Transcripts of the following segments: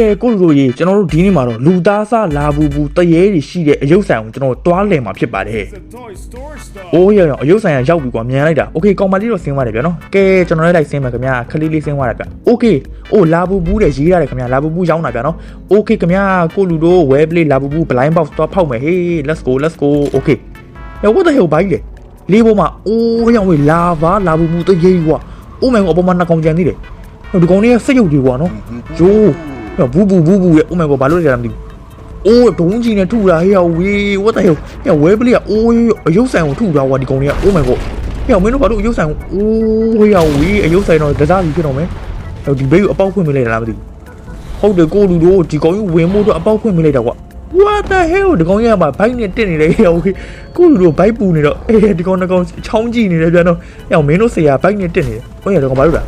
ကဲကိုလူတို့ရေကျွန်တော်တို့ဒီနေ့မှာတော့လူသားစားလာဘူးဘူးတရေတွေရှိတဲ့အယုတ်ဆိုင်ကိုကျွန်တော်တို့တွားလည်မှာဖြစ်ပါတယ် It's a toy store stuff. ။အိုးရရအယုတ်ဆိုင်ကရောက်ပြီကွာမြန်လိုက်တာ။ Okay ကောင်မလေးတော့ဆင်းသွားတယ်ဗျာနော်။ကဲကျွန်တော်လည်းလိုက်ဆင်းမယ်ခင်ဗျာခလေးလေးဆင်းသွားတာဗျ။ Okay အိုးလာဘူးဘူးတဲ့ရေးရတယ်ခင်ဗျာလာဘူးဘူးရောင်းတာဗျာနော်။ Okay ခင်ဗျာကိုလူတို့ web play လာဘူးဘူး blind box တော့ဖောက်မယ်ဟေး let's go let's go Okay ။ရော what the hell ဘိုင်းလေ။လေးပေါ်မှာအိုးရောင်ဝေးလာပါလာဘူးဘူးတရေကွာ။ Oh my god အပေါ်မှာနှစ်ကောင်ကြံသေးတယ်။ဟိုဒီကောင်လေးကစိတ်ရုပ်တွေကွာနော်။ဂျိုး ဘူးဘူးဘူးဘူးရဲ့ Oh my god ဘာလို့လဲကြတာမသိဘူး။အိုးဒုံးကြီးနဲ့ထုတာဟေ့ဝေး what the hell ဟဲ့ဝဲပလေးကအိုးအယုတ်ဆိုင်ကိုထုတာကွာဒီကောင်လေးက oh my god ဟဲ့မင်းတို့ဘာလို့အယုတ်ဆိုင်ကိုအိုးဟေ့ဝေးအယုတ်ဆိုင်တော့ဒစားကြီးဖြစ်တော့မယ်ဟဲ့ဒီဘေးကိုအပေါက်ဖွင့်မလိုက်တာလားမသိဘူးဟုတ်တယ်ကိုလူတို့ဒီကောင်ကြီးဝင်မို့တော့အပေါက်ဖွင့်မလိုက်တာကွာ what the hell ဒီကောင်ကြီးကမှဘိုက်နဲ့တက်နေတယ်ဟဲ့ဝေးကိုလူတို့ဘိုက်ပူနေတော့အေးဒီကောင်တစ်ကောင်ချောင်းကြည့်နေတယ်ပြန်တော့ဟဲ့မင်းတို့ဆရာဘိုက်နဲ့တက်နေတယ်ဟုတ်ရဲ့ဒီကောင်ဘာလို့လဲ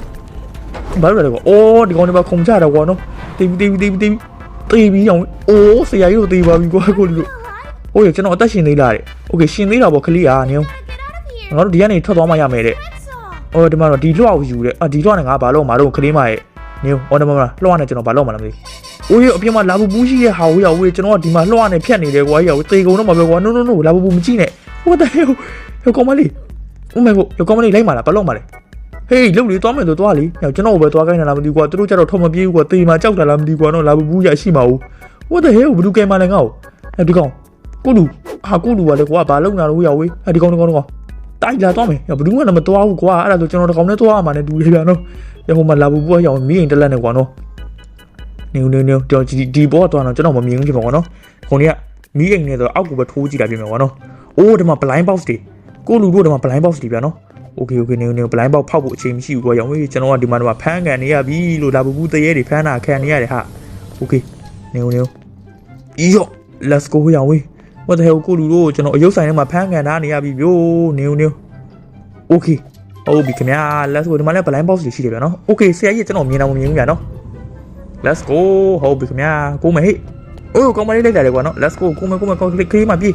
ဘာလို့လဲကွာအိုးဒီကောင်တွေမှာခုံချတာကွာနော် တီးတီးတီးတီး တေးပြီးအောင်အိုးဆရာကြီးတို့တေးပါပြီကွာကိုလူတို့ဟိုရကျွန်တော်အသက်ရှင်သေးလားတဲ့โอเคရှင်သေးတာပေါ့ခလေးအားနင်းငါတို့ဒီကနေထွက်သွားမှရမယ်တဲ့ဟိုဒီမှာတော့ဒီလွှတ်ကိုယူတဲ့အာဒီလွှတ်နဲ့ငါဘာလို့မတော့ခလေးမရဲ့နင်းဟောတယ်မမလားလွှတ်နဲ့ကျွန်တော်ဘာလို့မလားမသိဘူးအိုးရအပြင်မှာလာဘူးဘူးရှိရဲ့ဟာဝေးရဝေးကျွန်တော်ကဒီမှာလွှတ်နဲ့ဖြတ်နေတယ်ကွာကြီးရဝေးတေကုန်တော့မပြောကွာ no no no လာဘူးဘူးမကြည့်နဲ့ what the hell ဟိုကောင်မလေး oh my god ဟိုကောင်မလေးလိုက်มาလားဘာလို့มาလဲ ဟေးလုံလေသွားမယ်ဆိုသွားလေညကျွန်တော်ပဲသွားခိုင်းတာလားမသိဘူးကွာသူတို့ကြတော့ထုံမပြေးဘူးကွာတေးမှာကြောက်တာလားမသိဘူးကွာနော်လာဘူးရရှိမှာဘူး what the hell ဘယ်သူကဲမှလည်းငါ့ကိုအဲဒီကောင်ကိုလူဟာကိုလူကလည်းကွာဘာလုံတာလို့ရဝေးအဲဒီကောင်ဒီကောင်ဒီကောင်တိုက်လာသွားမယ်ဘယ်သူမှလည်းမသွားဘူးကွာအဲ့ဒါဆိုကျွန်တော်တကောင်နဲ့သွားရမှာနဲ့တူတယ်ဗျာနော်ရဟိုမှာလာဘူးဘူးရောင်မီးရင်တက်လက်နဲ့ကွာနော်နေနေနေတော့ဒီဒီဘောတော့ကျွန်တော်မမြင်ဘူးဖြစ်ပါကွာနော်ခုန်ကြီးကမီးအိမ်နဲ့ဆိုအောက်ကိုပဲထိုးကြည့်တာပြင်မယ်ကွာနော်အိုးဒီမှာ blind box တွေကိုလူတို့ဒီမှာ blind box တွေဗျာနော် okay okay နေနေဘလိုင်းပေါက်ဖောက်ဖို့အချိန်မရှိဘူးကွာရောင်ဝေးကျွန်တော်ကဒီမှာတော့ဖမ်းကန်နေရပြီလို့လာဘူးဘူးတရေတွေဖမ်းတာခံနေရတယ်ဟာ okay နေနေပြီးရော let's go ရောင်ဝေး what the hell ကိုလူတို့ကျွန်တော်အယုတ်ဆိုင်ထဲမှာဖမ်းကန်ထားနေရပြီဗျို့နေနေ okay ဟုတ်ပြီခင်ဗျာ let's go ဒီမှာလည်း blind box တွေရှိတယ်ဗျာနော် okay ဆရာကြီးကျွန်တော်မြင်တာမမြင်ဘူးဗျာနော် let's go ဟုတ်ပြီခင်ဗျာကိုမဟေ့အိုးကောင်းမလေးလိုက်လာတယ်ကွာနော် let's go ကိုမကိုမကောင်းကလေးမှပြေး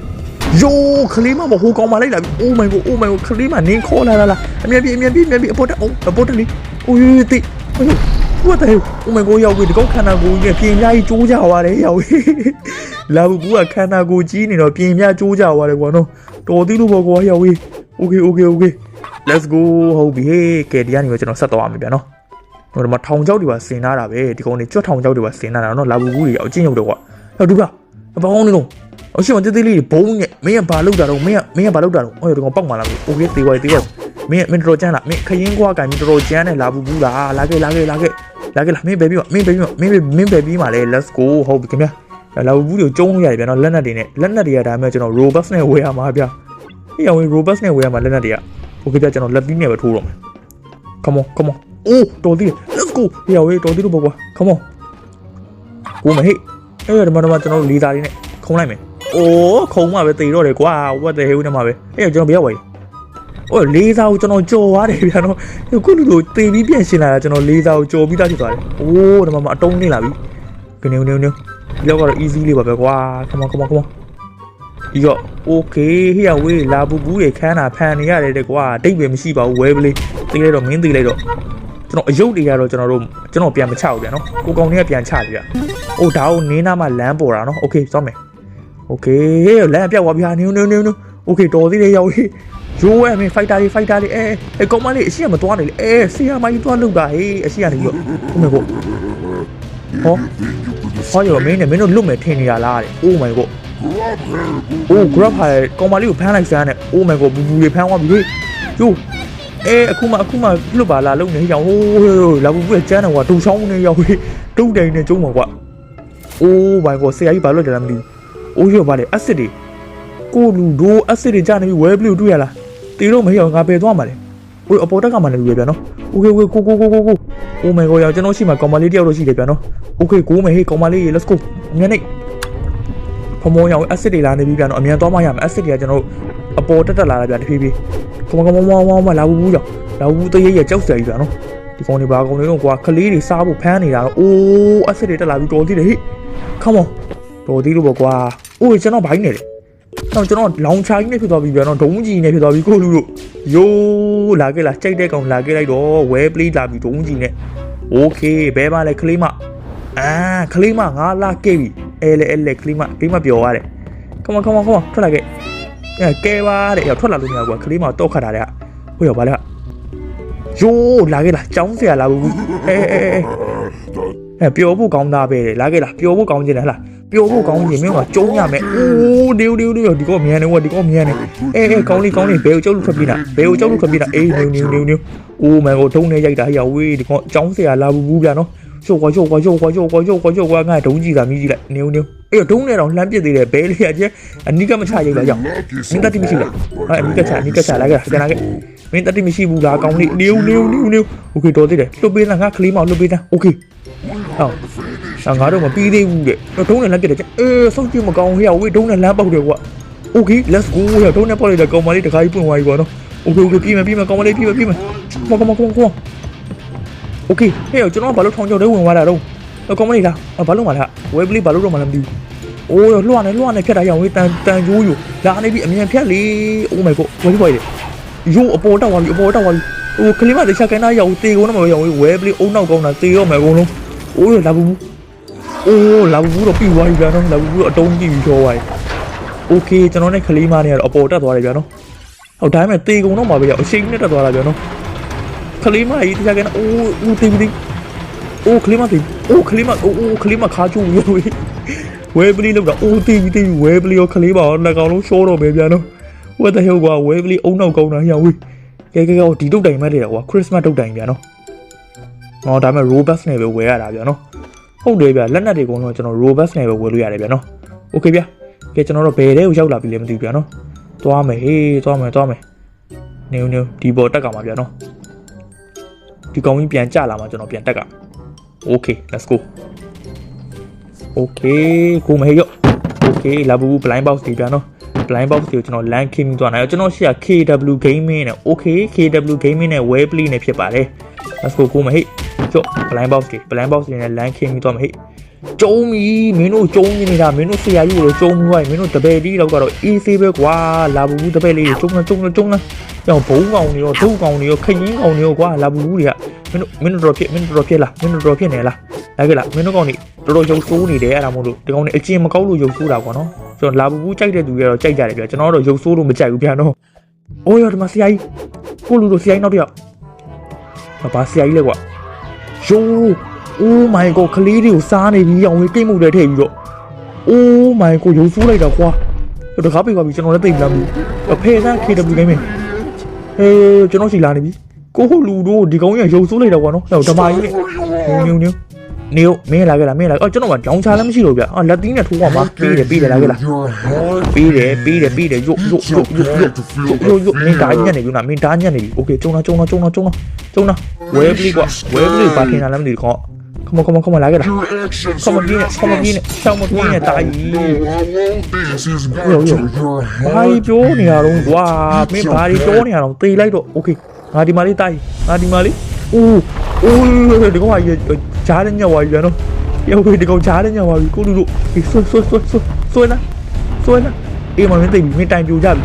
ယိုးခလေးမမဟိုကောင်မလိုက်လာပြီ oh my god oh my god ခလေးမနင်းခေါ်လာလာလာအမြဲပြေးအမြဲပြေးအမြဲပြေးအပေါ်တက်အောင်အပေါ်တက်လေအိုးတိ what the hell oh my god ရောက်ပြီဒီကောင်ခန္ဓာကိုယ်ကြီးပြင်ပြားကြီးကျိုးကြသွားတယ်ရောက်ပြီလာဘူးကခန္ဓာကိုယ်ကြီးနေတော့ပြင်ပြားကျိုးကြသွားတယ်ကွာနော်တော်သေးလို့ပေါ့ကွာရောက်ပြီ okay okay okay let's go ဟုတ်ပြီဟေးကဲဒီကနေတော့ကျွန်တော်ဆက်သွားမှာဗျာနော်ဟိုဒီမှာထောင်ချောက်တွေပါဆင်လာတာပဲဒီကောင်တွေကြွတ်ထောင်ချောက်တွေပါဆင်လာတာနော်လာဘူးဘူးတွေအချင်းရောက်တော့ကွာဟောဒူပါဘာကောင်းနေတော့ အရှင်မတေးသေးလေးဘုံနဲ့မင်းကဘာလုပ်တာတော့မင်းကမင်းကဘာလုပ်တာတော့ဟိုဒီကောင်ပောက်มาလားโอเคတေးဝိုင်းတေးဝိုင်းမင်းမင်းတော်ကြမ်းလားမင်းခရင်ကွာကန်တော်တော်ကြမ်းနဲ့လာဘူးဘူးလားလာခဲ့လာခဲ့လာခဲ့လာခဲ့လာမင်းပဲပြီးမင်းပဲပြီးမင်းပဲမင်းပဲပြီးมาလေ let's go ဟုတ်ပြီခင်ဗျာလာဘူးဘူးတွေကိုကျုံးလို့ရတယ်ဗျာနော်လက်နက်တွေနဲ့လက်နက်တွေကဒါမှမဟုတ်ကျွန်တော် robust နဲ့ဝယ်ရမှာဗျာဟေ့အောင် robust နဲ့ဝယ်ရမှာလက်နက်တွေကโอเคဗျာကျွန်တော်လက်ပြီးနဲ့ပဲထိုးတော့မယ် come on come on အိုးတော်သေးတယ် let's go ဟေ့အောင်တော်သေးလို့ပေါ့ကွာ come on ကိုမဟေ့အဲ့ဒါမှတော့ကျွန်တော်လေးသားလေးနဲ့ခုံလိုက်မယ် အိုးခုံမှပဲတေတော့တယ်ကွာ what the hell နဲ့မှာပဲအဲ့ကျွန်တော်ဘယ်ရောက်သွားလဲ။အိုးလေးစားကိုကျွန်တော်ကြော်သွားတယ်ဗျာနော်။ခုလူလိုတေပြီးပြန်ရှင်လာတာကျွန်တော်လေးစားကိုကြော်ပြီးသားဖြစ်သွားတယ်။အိုးဒီမှာမအတုံးနေလာပြီ။ကနေနေနေဒီတော့ကတော့ easy လေးပါပဲကွာ။ come on come on come on ။ဒီတော့ okay ဟေ့ရဝေးလာဘူးဘူးရေခန်းတာဖန်နေရတယ်တဲ့ကွာ။တိတ်ပဲမရှိပါဘူးဝဲပလေး။တေးလိုက်တော့မင်းတေးလိုက်တော့ကျွန်တော်အယုတ်တွေကတော့ကျွန်တော်တို့ကျွန်တော်ပြန်မချဘူးဗျာနော်။ကိုကောင်တွေကပြန်ချတယ်ဗျာ။အိုးဒါကိုနင်းနာမှလမ်းပေါ်တာနော်။ okay စောမယ် โอเคလမ်းပြောက်သွားပြီဟာနင်းနင်းနင်းโอเคတော်သေးတယ်ရောက်ဟေးရိုးအမင်းဖိုက်တာလေးဖိုက်တာလေးအဲအဲကောင်မလေးအရှိကမသွားနေလေအဲဆီယာမကြီးသွားလောက်တာဟေးအရှိကနေပြီးတော့ဟုတ်မယ်ကိုဟောဟောရောမင်းနဲ့မင်းတို့လွတ်မယ်ထင်နေရလားတဲ့ Oh my god အိုး grab ဟာကောင်မလေးကိုဖမ်းလိုက်စမ်းတဲ့ Oh my god ဘူဘူလေးဖမ်းသွားပြီဟေးယိုအဲအခုမှအခုမှလွတ်ပါလားလုံနေရောင်ဟိုးလာဘူးကကျန်းတယ်ကွာဒုံချောင်းနေရောက်ဟေးဒုံတိုင်နေကျုံးမှာကွာ Oh my god ဆရာကြီးဘာလို့လဲလားမသိဘူး အိုးရပါလေအက်ဆစ်တွေကိုလူဒိုးအက်ဆစ်တွေကြာနေပြီဝဲဘလူးတွေ့ရလားတီတော့မဟိအောင်ငါပယ်သွားမှာလေဟိုအပေါ်တက်ကမှလည်းလူရပြန်နော်โอเคโอเคကိုကိုကိုကိုကိုအိုးမေကိုရောကျွန်တော်ရှိမှာကောင်မလေးတယောက်တော့ရှိတယ်ပြန်နော်โอเคကိုမေဟေးကောင်မလေး let's go ညနေဖမောရောအက်ဆစ်တွေလာနေပြီပြန်နော်အမြန်သွားမှရမယ်အက်ဆစ်တွေကကျွန်တော်အပေါ်တက်တက်လာတာပြန်တဖြည်းဖြည်းကမကမမောမောမလာဘူးဘူးကြောင်လာဘူးတရေရကြောက်စရာကြီးပြန်နော်ဒီကောင်တွေဘာကောင်တွေတော့ကွာခလေးတွေစားဖို့ဖမ်းနေတာတော့အိုးအက်ဆစ်တွေတက်လာပြီတော်သေးတယ်ဟေး come on တော်သေးလို့ပေါ့ကွာ။ အိုးကျွန်တော်ဘိုင်းနေတယ်။တော့ကျွန်တော်လောင်ချာကြီးနဲ့ဖြစ်သွားပြီဗျာနော်ဒုံးကြီးနဲ့ဖြစ်သွားပြီကိုလူတို့။ယိုးလာခဲ့လားကြိုက်တဲ့ကောင်လာခဲ့လိုက်တော့ဝဲပလေးလာပြီဒုံးကြီးနဲ့။ Okay ဘဲပါလဲကလေးမအာခလေးမငါလာကေးပြီအဲလေအဲလေခလေးမခလေးမပျော်ရတယ် come on come on come on ထွက်လာခဲ့အဲကဲပါတဲ့ရောက်ထွက်လာလို့မရဘူးကွာခလေးမတော့ခတ်တာတဲ့ဟိုရောက်ပါလေယိုးလာခဲ့လားចောင်းဆရာလာဘူးအဲအဲအဲအဲပျော်ဖို့ကောင်းတာပဲလာခဲ့လားပျော်ဖို့ကောင်းချင်တယ်ဟလား ပျော်ဖို့ကောင်းချင်မင်းကကျုံးရမယ်အိုးဒီဒီဒီဒီကောမြန်နေဝဒီကောမြန်နေအဲအဲကောင်းလေးကောင်းလေးဘယ်ကိုကျုပ်လို့ထွက်ပြေးတာဘယ်ကိုကျုပ်လို့ထွက်ပြေးတာအေးနေနေနေနေအိုးမန်ကိုထုံးနေရိုက်တာဟဲ့ဝေးဒီကောចောင်းဆရာလာဘူးဘူးဗျာနော်ရှုပ်ကွာရှုပ်ကွာရှုပ်ကွာရှုပ်ကွာရှုပ်ကွာရှုပ်ကွာငါဒုံးကြည့်တာမြည်ကြည့်လိုက်နေနေအေးဒုံးနေတော့လှမ်းပစ်သေးတယ်ဘဲလေးကကျအနိကမချရိုက်လာကြောင်မင်းတတိမရှိလားဟာအနိကချအနိကချလာခဲ့ပြန်လာခဲ့မင်းတတိမရှိဘူးလားကောင်းလေးနေနေနေနေโอเคတော်သေးတယ်လွတ်ပေးလားငါခလေးမောင်လွတ်ပေးတာโอเค ဟုတ်ငါတို့မပြီးသေးဘူးတဲ့ဒုံးနဲ့လမ်းပြတယ်အေးစုပ်ကြည့်မကောင်းဟဲ့ဝေးဒုံးနဲ့လမ်းပေါက်တယ်ကွာ okay let's go ဟဲ့ဒုံးနဲ့ပေါက်လိုက်တာကောင်မလေးတခါကြီးပွင့်သွားပြီကွာနော် okay okay ပြီးမယ်ပြီးမယ်ကောင်မလေးပြီးမယ်ပြီးမယ်ကောင်းကောင်းကောင်းကောင်း okay ဟဲ့ကျွန်တော်ဘာလို့ထောင်ကျော်တဲ့ဝင်သွားတာတော့ကောင်းမလေးလားဘာလို့မလားဝေးပလေးဘာလို့တော့မလားမသိဘူးအိုးလွှတ်နဲ့လွှတ်နဲ့ဖြတ်တာရအောင်ဝေးတန်တန်ကျိုးယူလာနေပြီအမြန်ဖြတ်လေ oh my god ဝေးပြီးပါလေယူအပေါ်တောက်သွားပြီအပေါ်တောက်သွားပြီဟိုကလေးမတခြားကိုင်းသားရအောင်တေကုန်တော့မရောဝေးပလေးအုံနောက်ကောင်းတာတေရောမယ်အကုန်လုံး โอ้ยလာဘူးโอ้လာဘူးတော့ပြီးသွားပြီဗျာနော်လာဘူးတော့အတုံးကြည့်ပြီးချောသွားပြီโอเคကျွန်တော်နဲ့ကလေးမနေရတော့အပေါ်တက်သွားတယ်ဗျာနော်ဟုတ်ဒါပေမဲ့တေကုန်းတော့မှာပဲအရှိန်နဲ့တက်သွားတာဗျာနော်ကလေးမကြီးတခြားကန်အိုးဦးတေးပြီးအိုးကလေးမတေးအိုးကလေးမအိုးကလေးမခါချူရွေးဝဲပလီလောက်တာအိုးတေးပြီးတေးဝဲပလီရောခလေးပါတော့လက်ကောင်လုံးရှောတော့ပဲဗျာနော်ဝဲတဲ့ဟိုကွာဝဲပလီအုံနောက်ကောင်းတာဟျောဝေးကဲကဲကဲဒီတုတ်တိုင်မဲ့တယ်ကွာခရစ်စမတ်တုတ်တိုင်ဗျာနော် ဟောဒါပေမဲ့ robust နဲ့ပဲဝယ်ရတာဗျာနော်ဟုတ်တယ်ဗျာလက်နက်တွေအကုန်လုံးကျွန်တော် robust နဲ့ပဲဝယ်လို့ရတယ်ဗျာနော်โอเคဗျာကဲကျွန်တော်တို့ဘယ်တဲ့ကိုရောက်လာပြီလဲမသိဘူးဗျာနော်သွားမယ်ဟေးသွားမယ်သွားမယ်နေနေဒီပေါ်တက်ကမှာဗျာနော်ဒီကောင်ကြီးပြန်ကြလာမှာကျွန်တော်ပြန်တက်ကโอเค let's go โอเคကိုမဟေးရောโอเคလာဘူး blind box ဒီပြန်နော် blind box ကိုကျွန်တော် LAN king သွားနိုင်ကျွန်တော်ရှိရ KW gaming နဲ့ okay KW gaming နဲ့ web play နဲ့ဖြစ်ပါတယ် let's go ကိုမဟေးကျော့ blind box ဒီ blind box နဲ့ LAN king သွားမဟေးကျုံးပြီမင်းတို့ကျုံးနေနေတာမင်းတို့ဆရာကြီးကိုကျုံးမှုလိုက်မင်းတို့တပည့်လေးတော့ကတော့ easy ပဲကွာလာဘူးတပည့်လေးကျုံးကျုံးကျုံးလားကြောင်ဘုံကောင်တွေရောဒုကောင်တွေရောခရင်ကောင်တွေရောကွာလာဘူးတွေကမင်းတို့မင်းတို့တော့ဖြစ်မင်းတို့တော့ဖြစ်လားမင်းတို့တော့ဖြစ်နေလားလာကြလားမင်းတို့ကောင်တွေတော်တော်ရုပ်ဆိုးနေတယ်အဲ့ဒါမို့လို့ဒီကောင်တွေအကျင်မကောက်လို့ရုပ်ဆိုးတာကွာနော်ကျွန်တော်လာဘူးကြိုက်တဲ့သူတွေကတော့ကြိုက်ကြတယ်ဗျာကျွန်တော်တော့ရုပ်ဆိုးလို့မကြိုက်ဘူးဗျာနော်အိုးရဒီမှာဆရာကြီးကိုလူတို့ဆရာကြီးနောက်တစ်ယောက် ဘာဆရာကြီးလဲကွာယိုး Oh my god ကလေးတွေကိုစားနေပြီးအောင်ဝေးကိတ်မှုတွေထည့်ပြီးတော့ Oh my god ရုပ်ဆိုးလိုက်တာကွာတကားပြေပါပြီကျွန်တော်လည်းသိမလားဘူးအဖေက KW နေမယ်ဟေးကျွန်တော်စီလာနေပြီကိုဟိုလူတို့ဒီကောင်ကြီးရုပ်ဆိုးလိုက်တာကွာနော်ဟဲ့ဓမာကြီးနဲ့ညုံညုံ နေရောမင်းလာခဲ့လားမင်းလာအော်ကျွန်တော်ကဒေါင်းချာလည်းမရှိလို့ဗျအာလက်သီးနဲ့ထိုးပါမှာပြီးတယ်ပြီးတယ်လာခဲ့လားပြီးတယ်ပြီးတယ်ပြီးတယ်ယို့ယို့ယို့ယို့ယို့ယို့ယို့မင်းဓာညက်နေပြီနော်မင်းဓာညက်နေပြီโอเคကျုံတော့ကျုံတော့ကျုံတော့ကျုံတော့ကျုံတော့ဝဲပလီကွာဝဲပလီဘာထင်တာလဲမသိဘူးခေါ come on come on come on လာခဲ့လား Come on, Gina, come on, Gina. Come on, Gina, tá aí. No, I want this is Yo, yo. to your ဘာ head. ပြောနေရတော့ကွာမင်းဘာတွေပြောနေရတော့တေးလိုက်တော့ okay ငါဒီမှာလေးတားငါဒီမှာလေးအိုးအိုးဒီကောင်က ဂျားတဲ့ညဝါကြီးပြန်တော့ယောဒီကောင်ဂျားတဲ့ညဝါကြီးကိုလူတို့ဆွဆွဆွဆွဆွလာဆွလာအေးမမင်းတိတ်မင်းတိုင်ပြိုကြပြီ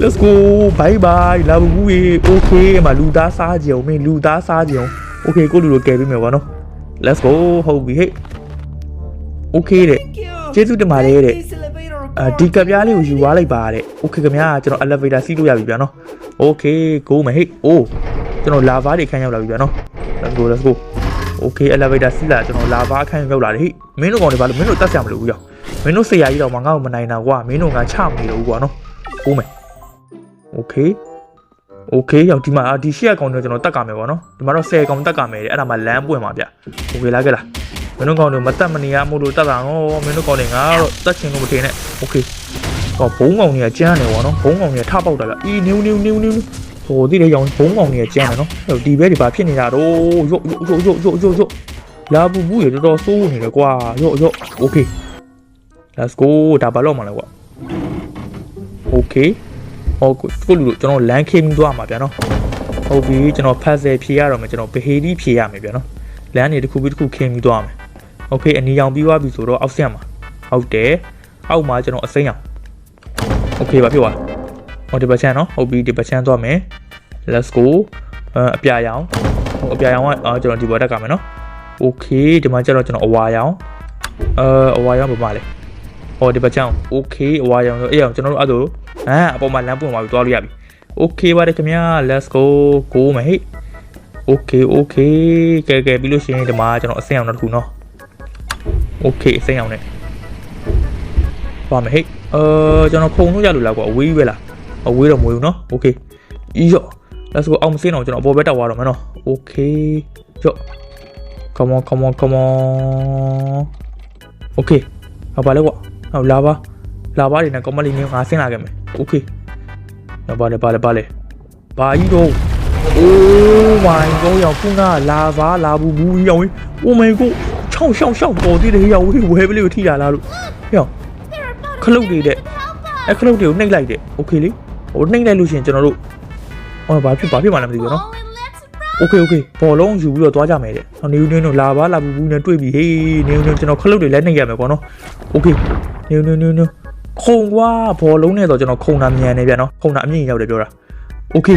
let's go bye bye လာဘူးရေ okay မှာလူသားစားကြအောင်မင်းလူသားစားကြအောင် okay ကိုလူတို့ကယ်ပေးမယ်ကွာနော် let's go ဟုတ်ပြီဟဲ့ okay တဲ့ကျေးဇူးတင်ပါတယ်တဲ့အာဒီကပြားလေးကိုယူသွားလိုက်ပါတဲ့။ Okay ခင်ဗျာကျွန်တော် elevator စီးလို့ရပြီဗျာနော်။ Okay go မယ်ဟေ့။ Oh ကျွန်တော် lava တွေခန်းရောက်လာပြီဗျာနော်။ Let's go let's go. Okay elevator စီးလာကျွန်တော် lava အခန်းရောက်လာတယ်ဟေ့။မင်းတို့ကောင်တွေဘာလို့မင်းတို့တတ်ဆရာမလို့ဘူးရော။မင်းတို့ဆရာကြီးတော့မငါ့ကိုမနိုင်တာကွာ။မင်းတို့ငါချမနေတော့ဘူးကွာနော်။ Go မယ်။ Okay Okay ရောက်ဒီမှာအာဒီရှေ့ကောင်တွေကျွန်တော်တတ်ကမယ်ပေါ့နော်။ဒီမှာတော့10ကောင်တတ်ကမယ်တဲ့အဲ့ဒါမှလမ်းပွင့်မှာဗျ။ Okay လာခဲ့လား။မင်းတို့ကောင်တွေမတတ်မနေရမို့လို့တတ်တာနော်မင်းတို့ကောင်တွေငါတော့တတ်ချင်လို့မထင်နဲ့ Okay တော့ဘုံကောင်တွေကကျန်းတယ်ပေါ့နော်ဘုံကောင်တွေကထပေါက်တာဗျအီနူးနူးနူးနူး ဟိုတိတဲ့ရောင်ဘုံကောင်တွေကကျန်းတယ်နော်ဟိုဒီဘဲတွေဘာဖြစ်နေတာတော့ရော့ရော့ရော့ရော့ရော့ရော့လာဘူးဘူးရတော်တော်စိုးနေတယ်ကွာရော့ရော့ Okay let's go ဒါဘာလို့မလဲကွာ Okay ဟိုကိုလူတို့ကျွန်တော်လမ်းခင်းသွားမှာဗျာနော်ဟုတ်ပြီကျွန်တော် puzzle ဖြေရတော့မယ်ကျွန်တော် behavior ဖြေရမယ်ဗျာနော်လမ်းနေတစ်ခုပြီးတစ်ခုခင်းပြီးသွားမယ် Okay အနီရောင်ပြီးသွားပြီဆိုတော့အောက်ဆက်မှာဟုတ်တယ်အောက်မှာကျွန်တော်အစိမ်းအောင် Okay ပါဖြစ်သွား ဟိုဒီဘက်ချမ်းနော်ဟုတ်ပြီဒီဘက်ချမ်းသွားမယ် let's go အပြာရောင်ဟိုအပြာရောင်ကကျွန်တော်ဒီဘက်တက်ကမယ်နော် okay ဒီမှာကျတော့ကျွန်တော်အဝါရောင်အဲအဝါရောင်ဘာမှလဲဟောဒီဘက်ချမ်း okay အဝါရောင်ဆိုအေးအောင်ကျွန်တော်တို့အဲ့ဒါဟမ်အပေါ်မှာလမ်းပွင့်သွားပြီးသွားလို့ရပြီ okay ပါတယ်ခင်ဗျာ let's go ကိုမယ်ဟေ့ okay okay ကဲကဲပြီးလို့ရှိရင်ဒီမှာကျွန်တော်အဆင်အောင်နောက်တစ်ခုနော် okay အဆင်အောင်နဲ့ပါမယ်ဟေ့အဲကျွန်တော်ခုံလို့ရလို့လားကွာအဝေးပဲလား အဝေးတော့မဝေးဘူးနော်โอเคဤရော့ let's go အောင်မစင်းအောင်ကျွန်တော်အပေါ်ဘက်တက်သွားတော့မယ်နော်โอเคရော့ come on come on come on okay ဟောပါလေကွာဟောလာပါလာပါနေနဲ့ comment လေးမျိုးငါဆင်းလာခဲ့မယ် okay ဟောပါလေပါလေပါလေဘာကြီးတော့ oh my god ရောက်ခုနကလာပါလာဘူးဘူးရောက်ဝင် oh my god ချောင်းရှောင်းရှောင်းပေါ်သေးတယ်ရောက်ဝင်ဝဲပလေးကိုထိတာလားလို့ရောက်ခလုတ်တွေတဲ့အဲ့ခလုတ်တွေကိုနှိပ်လိုက်တဲ့ okay လေ ဟိုနှိပ်လိုက်လို့ရှိရင်ကျွန်တော်တို့ဟောဘာဖြစ်ဘာဖြစ်မှလည်းမသိဘူးနော် โอเคโอเคဘောလုံးယူပြီးတော့သွားကြမယ်တဲ့။နေဦးနေတို့လာပါလာဘူးဘူးနဲ့တွေ့ပြီဟေးနေဦးနေကျွန်တော်ခလုတ်တွေလည်းနှိပ်ရမယ်ကွာနော်။โอเคနေဦးနေနေနေခုံကွာဘောလုံးနဲ့တော့ကျွန်တော်ခုံတာမြန်နေပြန်နော်။ခုံတာအမြင့်ရောက်တယ်ပြောတာ။โอเค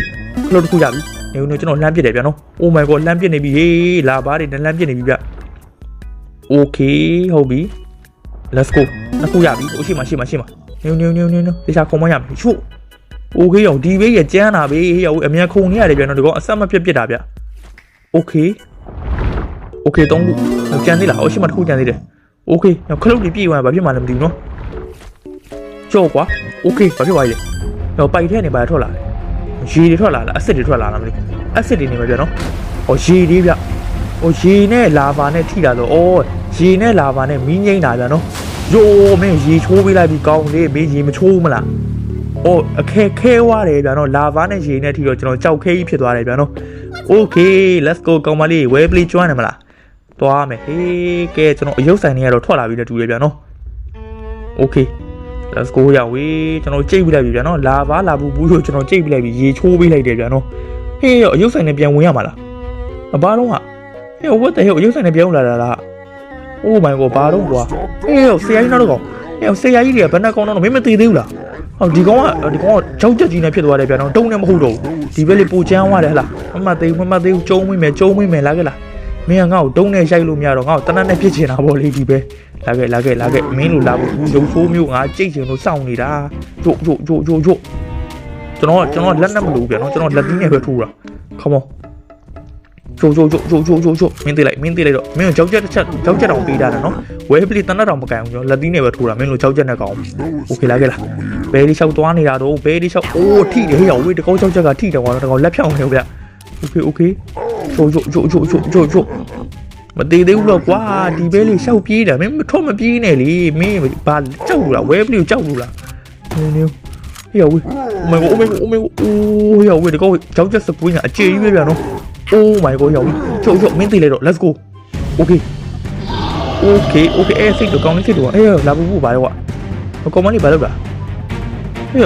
ခလုတ်တစ်ခုရပြီ။နေဦးနေကျွန်တော်လှမ်းပစ်တယ်ပြန်နော်။ Oh my god လှမ်းပစ်နေပြီဟေးလာပါတွေနဲ့လှမ်းပစ်နေပြီဗျ။ Okay ဟုတ်ပြီ။ Let's go နှစ်ခုရပြီ။ဟိုရှိမှရှိမှရှိမှနေဦးနေဦးနေဦးနေတခြားခုံမရမယ်။ချို့ โอเคရောဒီဘေးရကျန်းတာဘေးရောအမြန်ခုံနေရတယ်ဗျာနော်ဒီကောင်အဆက်မပြတ်ပြစ်တာဗျโอเคโอเคတော့ကျန်သေးလားဟောရှိမတစ်ခုကျန်သေးတယ်โอเคခလုတ်ကြီးပြေးသွားဘာဖြစ်မှလည်းမသိဘူးနော်ကြော့ကွာโอเคဘာဖြစ်သွားလဲတော့ပိုက်ထဲနေပါထွက်လာတယ်ရေတွေထွက်လာလားအဆစ်တွေထွက်လာလားမသိအဆစ်တွေနေမှာဗျာနော်ဟောရေတွေဗျဟိုရေနဲ့လာဗာနဲ့ထိတာဆိုဩရေနဲ့လာဗာနဲ့မီးငိမ့်တာဗျာနော်ယိုးမင်းရေချိုးပေးလိုက်ပြီးကောင်းလေမင်းရေမချိုးမလား ။ အိုးအခဲခဲွားတယ်ဗျာနော်လာဗာနဲ့ရေနဲ့ထိတော့ကျွန်တော်ကြောက်ခဲကြီးဖြစ်သွားတယ်ဗျာနော်။ Okay let's go ကောင်မလေး well play ကျွမ်းတယ်မလား။သွားမယ်ဟေးကဲကျွန်တော်အယုတ်ဆိုင်တွေကတော့ထွက်လာပြီနဲ့တူတယ်ဗျာနော်။ Okay let's go ရဝေးကျွန်တော်ကြိတ်ပြလိုက်ပြီဗျာနော်လာဗာလာဘူးဘူးလို့ကျွန်တော်ကြိတ်ပြလိုက်ပြီရေချိုးပေးလိုက်တယ်ဗျာနော်။ဟေးအယုတ်ဆိုင်နဲ့ပြန်ဝင်ရမှာလား။အဘာတော့ကဟေး what the hell အယုတ်ဆိုင်နဲ့ပြန်ဝင်လာတာလား။ Oh my god ဘာတော့ကွာ။ဟေးဆရာကြီးနောက်တော့ကောင်။ဟေးဆရာကြီးတွေကဘယ်နှကောင်တော့မင်းမသိသေးဘူးလား။ ဟောဒီကောင်ကဒီကောင်ကကြောက်ကြက်ကြီးနဲ့ဖြစ်သွားတယ်ဗျာနော်တုံးနဲ့မဟုတ်တော့ဘူးဒီဘက်လေးပူချမ်းသွားတယ်ဟလားမမသေးဘူးမမသေးဘူးကျုံးမိမယ်ကျုံးမိမယ်လာခဲ့လားမင်းကငါ့ကိုတုံးနဲ့ရိုက်လို့မရတော့ငါ့ကိုတနတ်နဲ့ဖြစ်ချင်တာပေါ့လေဒီပဲလာခဲ့လာခဲ့လာခဲ့မင်းလိုလာဖို့ဘူးရုပ်ဆိုးမျိုးငါကြိတ်ချင်လို့စောင့်နေတာကျို့ကျို့ကျို့ကျို့ကျို့ကျွန်တော်ကျွန်တော်လက်နဲ့မလို့ဗျာနော်ကျွန်တော်လက်သီးနဲ့ပဲထိုးတာ come on ကျိုးကျိုးကျိုးကျိုးကျိုးကျိုးကျိုးမင်းသိလိုက်မင်းသိလိုက်တော့မင်းကိုကြောက်ကြက်တစ်ချက်ကြောက်ကြက်တောင်ပေးတာနော်ဝဲပလီတနတ်တောင်မကန်ဘူးကျွန်တော်လက်သီးနဲ့ပဲထိုးတာမင်းလိုကြောက်ကြက်နဲ့ကောင်โอเคလားကဲလားဘယ်ဒီလျှောက်သွားနေတာတော့ဘယ်ဒီလျှောက်အိုးထိတယ်ဟေ့ရောက်ဝေးတကောက်ကြောက်ကြက်ကထိတယ်ကွာတကောက်လက်ဖြောင်းနေဗျโอเคโอเคကျိုးကျိုးကျိုးကျိုးကျိုးကျိုးကျိုးမသေးသေးဘူးတော့ကွာဒီဘဲလေးရှောက်ပြေးတာမင်းမထွက်မပြေးနဲ့လေမင်းဘာကြောက်လို့လားဝဲပလီကိုကြောက်လို့လားနင်းနင်းဟေ့ရောက်ဝေး Oh my god, oh my god, oh my god. အိုးရောက်ဝေးတကောက်ကြောက်ကြက်စပွင်းကအကြေကြီးပဲဗျာနော် Oh my god ရောက်ချုပ်ချုပ်မင်းသိလိုက်တော့ let's go okay okay okay အဲ့စိတ်တော့ကောင်းနေစိတ်တော့အေးလာဘူးဘူးပါတော့ကွာကောင်မလေးဘာလုပ်တာဟေး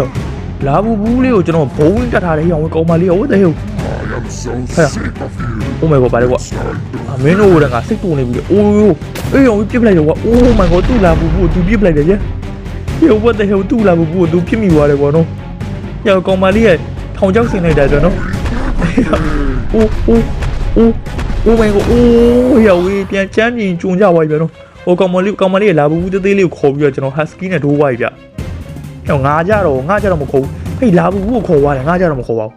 လာဘူးဘူးလေးကိုကျွန်တော်ဘုံတက်ထားတယ်ရောကောင်မလေးရော what the hell I am so Hey. sick of you. oh my god ဘာလဲကွာအမင်းတို့ကငါစိတ်တူနေပြီအိုးအေးရောပြစ်ပလိုက်တော့ကွာ oh my god သူ့လာဘူးဘူးသူပြစ်ပလိုက်တယ်ဗျဟေး what the hell သူ့လာဘူးဘူးသူဖြစ်မိသွားတယ်ကွာနော်ရောကောင်မလေးရဲ့ထောင်ချောက်ဆင်လိုက်တာဆိုနော် အိုးအိုးအိုး Oh my god အိုးရဝေးပြန်ချမ်းပြင်ကျုံကြသွားပြီဗျာနော်ဟိုကောင်မလေးကောင်မလေးကလာဘူးသေးသေးလေးကိုခေါ်ပြီးတော့ကျွန်တော် husky နဲ့ဒိုးသွားပြီဗျဟောငါကြတော့ငါကြတော့မခေါ်ဘူးဟေးလာဘူးကိုခေါ်သွားတယ်ငါကြတော့မခေါ်ပါဘူး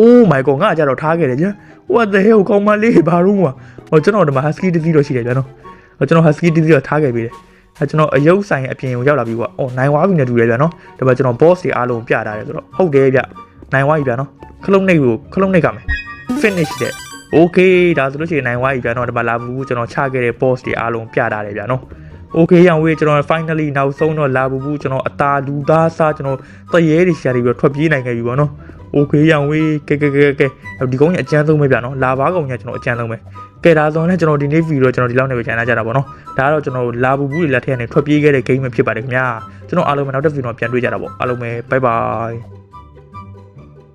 Oh my god ငါကြတော့ထားခဲ့တယ်ကျန် What the hell ကောင်မလေးဘာလို့ကွာဟိုကျွန်တော်ဒီမှာ husky တစ်စီးတော့ရှိတယ်ဗျာနော်ဟိုကျွန်တော် husky တစ်စီးတော့ထားခဲ့ပြီတယ်အဲကျွန်တော်အယုတ်ဆိုင်အပြင်ကိုရောက်လာပြီကွာအော်နိုင်ဝါပြီနဲ့တူတယ်ဗျာနော်ဒါပေမဲ့ကျွန်တော် boss တွေအားလုံးပြထားတယ်ဆိုတော့ဟုတ်တယ်ဗျနိုင်ဝါပြီဗျာနော်ခလုံးနှိပ်ကိုခလုံးနှိပ်ကမယ် finish တဲ့ okay ဒါဆိုလို့ရှိရင်နိုင်ဝါပြီဗျာနော်ဒီမှာလာဘူးကျွန်တော်ချခဲ့တဲ့ boss တွေအားလုံးပြထားတယ်ဗျာနော် okay ရအောင်ဝေးကျွန်တော် finally နောက်ဆုံးတော့လာဘူးကျွန်တော်အตาလူသားစားကျွန်တော်တရေတွေရှာတွေပြီးတော့ထွက်ပြေးနိုင်ခဲ့ပြီပေါ့နော် okay ရအောင်ဝေးကဲကဲကဲကဲဒီကုန်းကြီးအကျန်းဆုံးပဲဗျာနော်လာပါကောင်ကြီးကျွန်တော်အကျန်းဆုံးပဲကဲဒါဆိုရင်ကျွန်တော်ဒီနေ့ဗီဒီယိုကျွန်တော်ဒီလောက်နေပဲခြံလာကြတာပေါ့နော်ဒါကတော့ကျွန်တော်လာဘူးဘူးတွေလက်ထက်ကနေထွက်ပြေးခဲ့တဲ့ game ပဲဖြစ်ပါတယ်ခင်ဗျာကျွန်တော်အားလုံးပဲနောက်တစ်ဗီဒီယိုမှာပြန်တွေ့ကြတာပေါ့အားလုံးပဲ bye bye